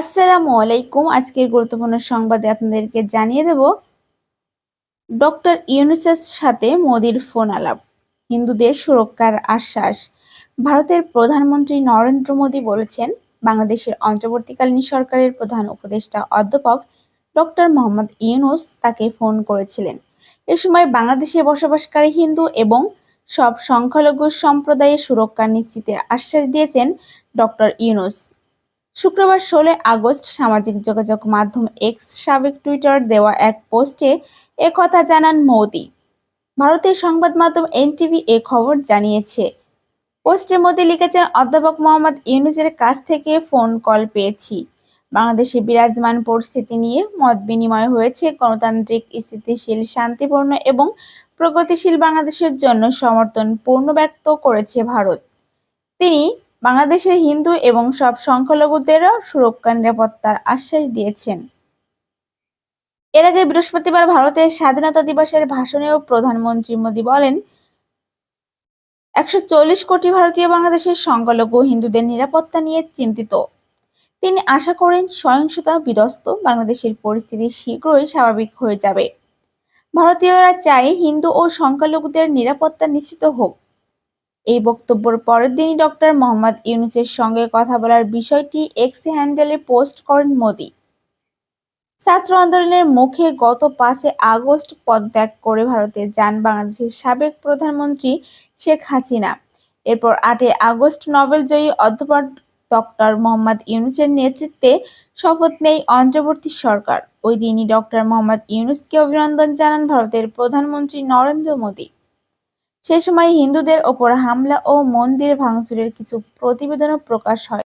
আসসালামু আলাইকুম। আজকের গুরুত্বপূর্ণ সংবাদে আপনাদেরকে জানিয়ে দেব, ডক্টর ইউনুসের সাথে মোদির ফোন আলাপ, হিন্দুদের সুরক্ষার আশ্বাস। ভারতের প্রধানমন্ত্রী নরেন্দ্র মোদী বলেছেন, বাংলাদেশের অন্তর্বর্তীকালীন সরকারের প্রধান উপদেষ্টা অধ্যাপক ডক্টর মোহাম্মদ ইউনুস তাকে ফোন করেছিলেন। এ সময় বাংলাদেশে বসবাসকারী হিন্দু এবং সব সংখ্যালঘু সম্প্রদায়ের সুরক্ষা নিশ্চিতের আশ্বাস দিয়েছেন ডক্টর ইউনুস। শুক্রবার ষোলো আগস্ট সামাজিক যোগাযোগ মাধ্যম এক্স সাবেক টুইটার দেওয়া এক পোস্টে একথা জানান মোদি। ভারতের সংবাদ মাধ্যম এনটিভি এ খবর জানিয়েছে, পোস্টে মোদি লিখেছেন, অধ্যাপক মোহাম্মদ ইউনুসের কাছ থেকে ফোন কল পেয়েছি। বাংলাদেশে বিরাজমান পরিস্থিতি নিয়ে মত বিনিময় হয়েছে, গণতান্ত্রিক, স্থিতিশীল, শান্তিপূর্ণ এবং প্রগতিশীল বাংলাদেশের জন্য সমর্থন পূর্ণ ব্যক্ত করেছে ভারত। তিনি বাংলাদেশের হিন্দু এবং সব সংখ্যালঘুদেরও সুরক্ষা নিরাপত্তার আশ্বাস দিয়েছেন। এর আগে বৃহস্পতিবার ভারতের স্বাধীনতা দিবসের ভাষণেও প্রধানমন্ত্রী মোদী বলেন, একশো চল্লিশ কোটি ভারতীয় বাংলাদেশের সংখ্যালঘু হিন্দুদের নিরাপত্তা নিয়ে চিন্তিত। তিনি আশা করেন সহিংসতা বিধ্বস্ত, বাংলাদেশের পরিস্থিতি শীঘ্রই স্বাভাবিক হয়ে যাবে। ভারতীয়রা চায় হিন্দু ও সংখ্যালঘুদের নিরাপত্তা নিশ্চিত হোক। এই বক্তব্যের পরের দিনই ডক্টর মোহাম্মদ ইউনুসের সঙ্গে কথা বলার বিষয়টি এক্স হ্যান্ডেলে পোস্ট করেন মোদি। ছাত্র আন্দোলনের মুখে গত পাঁচে আগস্ট পদত্যাগ করে ভারতে যান বাংলাদেশের সাবেক প্রধানমন্ত্রী শেখ হাসিনা। এরপর আটই আগস্ট নোবেল জয়ী অধ্যাপক ডক্টর মোহাম্মদ ইউনুসের নেতৃত্বে শপথ নেই অন্তর্বর্তী সরকার। ওই দিনই ডক্টর মোহাম্মদ ইউনুসকে অভিনন্দন জানান ভারতের প্রধানমন্ত্রী নরেন্দ্র মোদী। সে সময় হিন্দুদের ওপর হামলা ও মন্দির ভাঙচুরের কিছু প্রতিবেদনও প্রকাশ হয়।